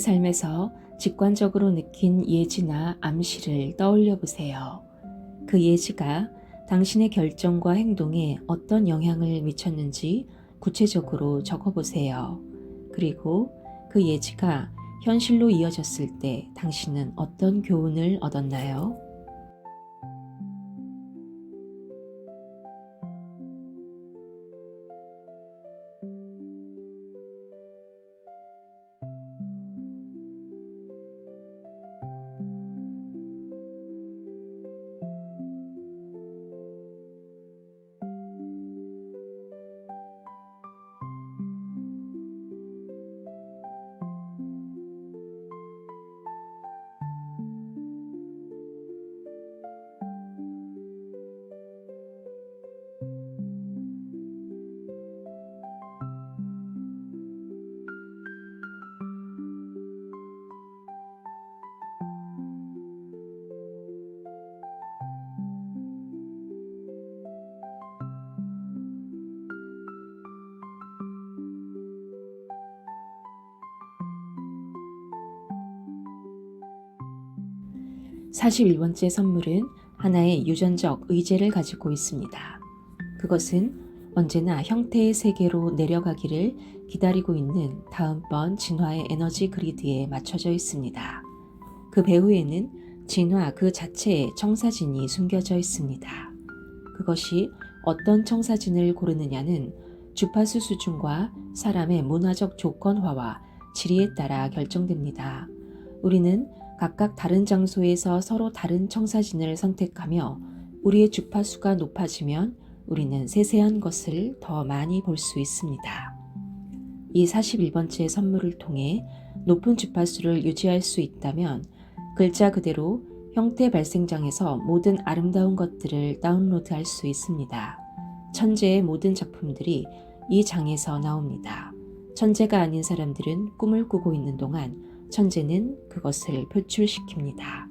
삶에서 직관적으로 느낀 예지나 암시를 떠올려 보세요. 그 예지가 당신의 결정과 행동에 어떤 영향을 미쳤는지 구체적으로 적어 보세요. 그리고 그 예지가 현실로 이어졌을 때 당신은 어떤 교훈을 얻었나요? 사십일 번째 선물은 하나의 유전적 의제를 가지고 있습니다. 그것은 언제나 형태의 세계로 내려가기를 기다리고 있는 다음번 진화의 에너지 그리드에 맞춰져 있습니다. 그 배후에는 진화 그 자체의 청사진이 숨겨져 있습니다. 그것이 어떤 청사진을 고르느냐는 주파수 수준과 사람의 문화적 조건화와 지리에 따라 결정됩니다. 우리는 각각 다른 장소에서 서로 다른 청사진을 선택하며 우리의 주파수가 높아지면 우리는 세세한 것을 더 많이 볼 수 있습니다. 이 41번째 선물을 통해 높은 주파수를 유지할 수 있다면 글자 그대로 형태 발생장에서 모든 아름다운 것들을 다운로드 할 수 있습니다. 천재의 모든 작품들이 이 장에서 나옵니다. 천재가 아닌 사람들은 꿈을 꾸고 있는 동안 천재는 그것을 표출시킵니다.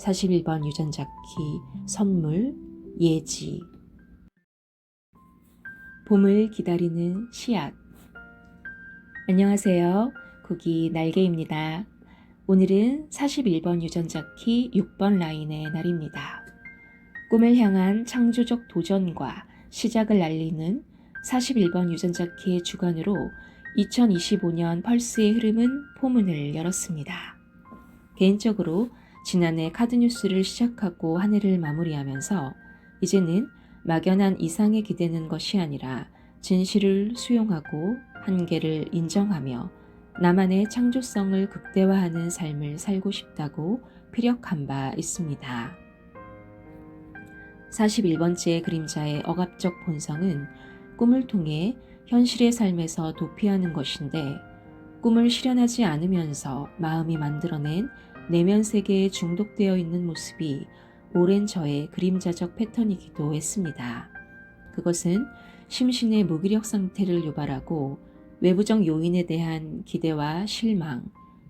41번 유전자 키 선물 예지 봄을 기다리는 씨앗 안녕하세요. 구기 날개입니다. 오늘은 41번 유전자 키 6번 라인의 날입니다. 꿈을 향한 창조적 도전과 시작을 알리는 41번 유전자 키의 주관으로 2025년 펄스의 흐름은 포문을 열었습니다. 개인적으로 지난해 카드뉴스를 시작하고 한 해를 마무리하면서 이제는 막연한 이상에 기대는 것이 아니라 진실을 수용하고 한계를 인정하며 나만의 창조성을 극대화하는 삶을 살고 싶다고 피력한 바 있습니다. 41번째 그림자의 억압적 본성은 꿈을 통해 현실의 삶에서 도피하는 것인데 꿈을 실현하지 않으면서 마음이 만들어낸 내면 세계에 중독되어 있는 모습이 오랜 저의 그림자적 패턴이기도 했습니다. 그것은 심신의 무기력 상태를 유발하고 외부적 요인에 대한 기대와 실망,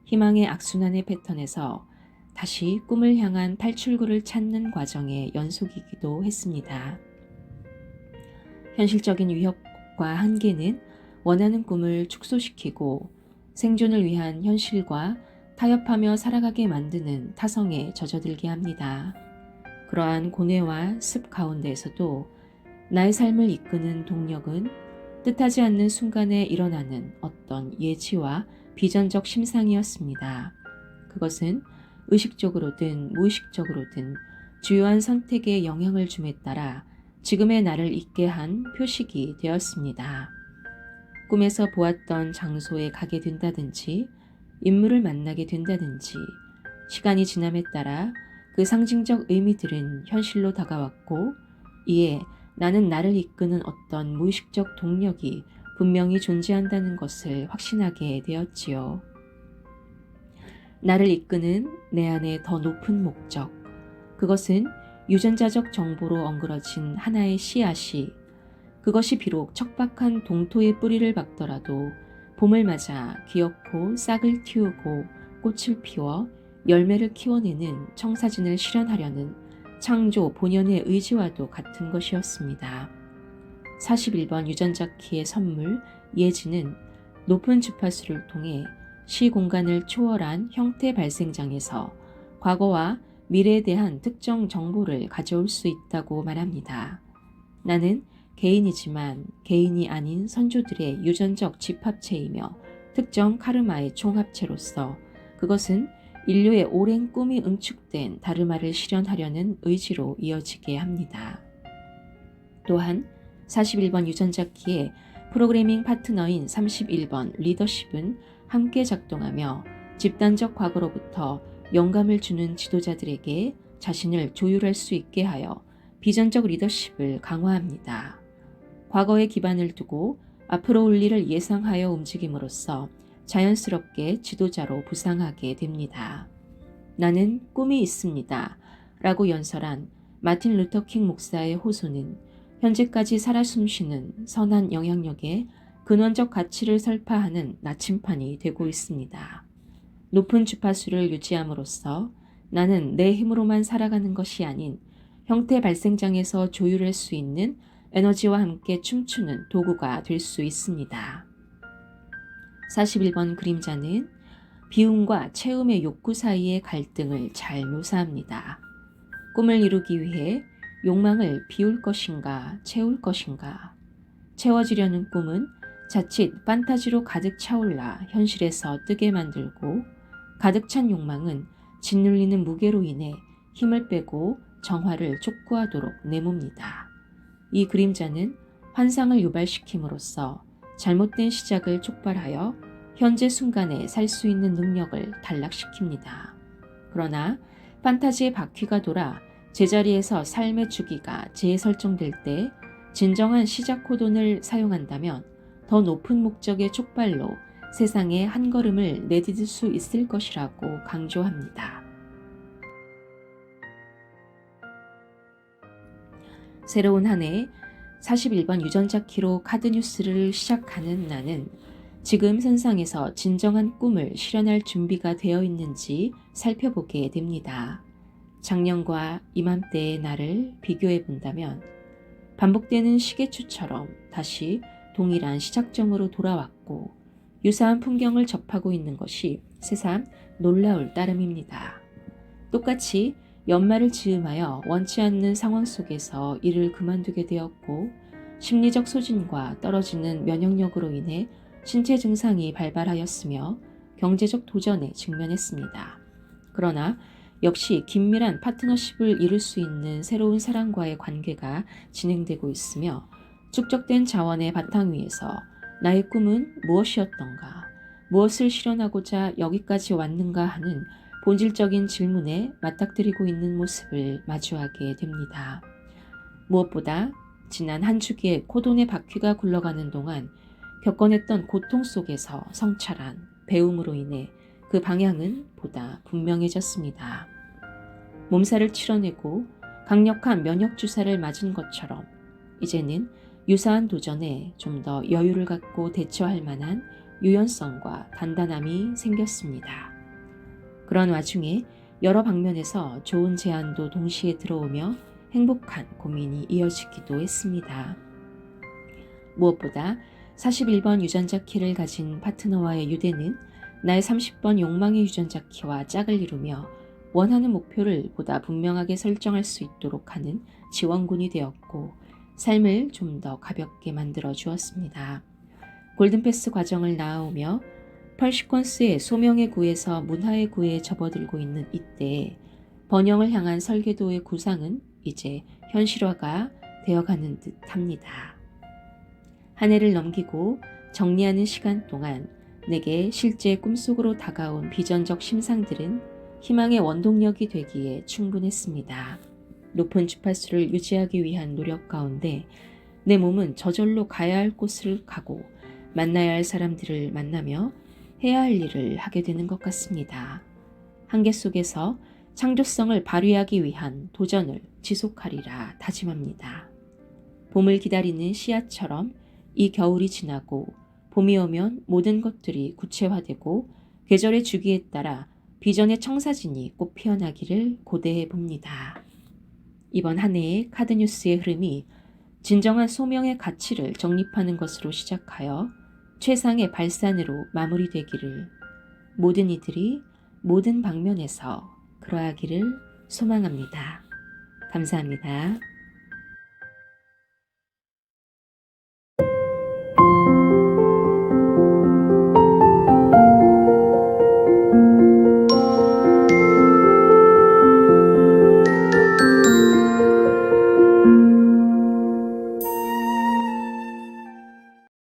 희망의 악순환의 패턴에서 다시 꿈을 향한 탈출구를 찾는 과정의 연속이기도 했습니다. 현실적인 위협 과 한계는 원하는 꿈을 축소시키고 생존을 위한 현실과 타협하며 살아가게 만드는 타성에 젖어들게 합니다. 그러한 고뇌와 습 가운데에서도 나의 삶을 이끄는 동력은 뜻하지 않는 순간에 일어나는 어떤 예지와 비전적 심상이었습니다. 그것은 의식적으로든 무의식적으로든 주요한 선택에 영향을 줌에 따라 지금의 나를 있게 한 표식이 되었습니다. 꿈에서 보았던 장소에 가게 된다든지 인물을 만나게 된다든지 시간이 지남에 따라 그 상징적 의미들은 현실로 다가왔고 이에 나는 나를 이끄는 어떤 무의식적 동력이 분명히 존재한다는 것을 확신하게 되었지요. 나를 이끄는 내 안의 더 높은 목적. 그것은 유전자적 정보로 엉그러진 하나의 씨앗이 그것이 비록 척박한 동토의 뿌리를 박더라도 봄을 맞아 귀엽고 싹을 틔우고 꽃을 피워 열매를 키워내는 청사진을 실현하려는 창조 본연의 의지와도 같은 것이었습니다. 41번 유전자 키의 선물 예지는 높은 주파수를 통해 시 공간을 초월한 형태 발생장에서 과거와 미래에 대한 특정 정보를 가져올 수 있다고 말합니다. 나는 개인이지만 개인이 아닌 선조들의 유전적 집합체이며 특정 카르마의 총합체로서 그것은 인류의 오랜 꿈이 응축된 다르마를 실현하려는 의지로 이어지게 합니다. 또한 41번 유전자 키의 프로그래밍 파트너인 31번 리더십은 함께 작동하며 집단적 과거로부터 영감을 주는 지도자들에게 자신을 조율할 수 있게 하여 비전적 리더십을 강화합니다. 과거의 기반을 두고 앞으로 올 일을 예상하여 움직임으로써 자연스럽게 지도자로 부상하게 됩니다. 나는 꿈이 있습니다. 라고 연설한 마틴 루터킹 목사의 호소는 현재까지 살아 숨쉬는 선한 영향력의 근원적 가치를 설파하는 나침판이 되고 있습니다. 높은 주파수를 유지함으로써 나는 내 힘으로만 살아가는 것이 아닌 형태 발생장에서 조율할 수 있는 에너지와 함께 춤추는 도구가 될 수 있습니다. 41번 그림자는 비움과 채움의 욕구 사이의 갈등을 잘 묘사합니다. 꿈을 이루기 위해 욕망을 비울 것인가 채울 것인가 채워지려는 꿈은 자칫 판타지로 가득 차올라 현실에서 뜨게 만들고 가득 찬 욕망은 짓눌리는 무게로 인해 힘을 빼고 정화를 촉구하도록 내뭅니다. 이 그림자는 환상을 유발시킴으로써 잘못된 시작을 촉발하여 현재 순간에 살 수 있는 능력을 단락시킵니다. 그러나 판타지의 바퀴가 돌아 제자리에서 삶의 주기가 재설정될 때 진정한 시작 코돈을 사용한다면 더 높은 목적의 촉발로 세상에 한 걸음을 내디딜 수 있을 것이라고 강조합니다. 새로운 한 해 41번 유전자 키로 카드 뉴스를 시작하는 나는 지금 선상에서 진정한 꿈을 실현할 준비가 되어 있는지 살펴보게 됩니다. 작년과 이맘때의 나를 비교해 본다면 반복되는 시계추처럼 다시 동일한 시작점으로 돌아왔고 유사한 풍경을 접하고 있는 것이 새삼 놀라울 따름입니다. 똑같이 연말을 즈음하여 원치 않는 상황 속에서 일을 그만두게 되었고 심리적 소진과 떨어지는 면역력으로 인해 신체 증상이 발발하였으며 경제적 도전에 직면했습니다. 그러나 역시 긴밀한 파트너십을 이룰 수 있는 새로운 사람과의 관계가 진행되고 있으며 축적된 자원의 바탕 위에서 나의 꿈은 무엇이었던가, 무엇을 실현하고자 여기까지 왔는가 하는 본질적인 질문에 맞닥뜨리고 있는 모습을 마주하게 됩니다. 무엇보다 지난 한 주기의 코돈의 바퀴가 굴러가는 동안 겪어냈던 고통 속에서 성찰한 배움으로 인해 그 방향은 보다 분명해졌습니다. 몸살을 치러내고 강력한 면역 주사를 맞은 것처럼 이제는 유사한 도전에 좀 더 여유를 갖고 대처할 만한 유연성과 단단함이 생겼습니다. 그런 와중에 여러 방면에서 좋은 제안도 동시에 들어오며 행복한 고민이 이어지기도 했습니다. 무엇보다 41번 유전자 키를 가진 파트너와의 유대는 나의 30번 욕망의 유전자 키와 짝을 이루며 원하는 목표를 보다 분명하게 설정할 수 있도록 하는 지원군이 되었고 삶을 좀 더 가볍게 만들어 주었습니다. 골든패스 과정을 나아오며 펄시퀀스의 소명의 구에서 문화의 구에 접어들고 있는 이때 번영을 향한 설계도의 구상은 이제 현실화가 되어가는 듯 합니다. 한 해를 넘기고 정리하는 시간 동안 내게 실제 꿈속으로 다가온 비전적 심상들은 희망의 원동력이 되기에 충분했습니다. 높은 주파수를 유지하기 위한 노력 가운데 내 몸은 저절로 가야 할 곳을 가고 만나야 할 사람들을 만나며 해야 할 일을 하게 되는 것 같습니다. 한계 속에서 창조성을 발휘하기 위한 도전을 지속하리라 다짐합니다. 봄을 기다리는 씨앗처럼 이 겨울이 지나고 봄이 오면 모든 것들이 구체화되고 계절의 주기에 따라 비전의 청사진이 꽃 피어나기를 고대해 봅니다. 이번 한 해의 카드뉴스의 흐름이 진정한 소명의 가치를 정립하는 것으로 시작하여 최상의 발산으로 마무리되기를 모든 이들이 모든 방면에서 그러하기를 소망합니다. 감사합니다.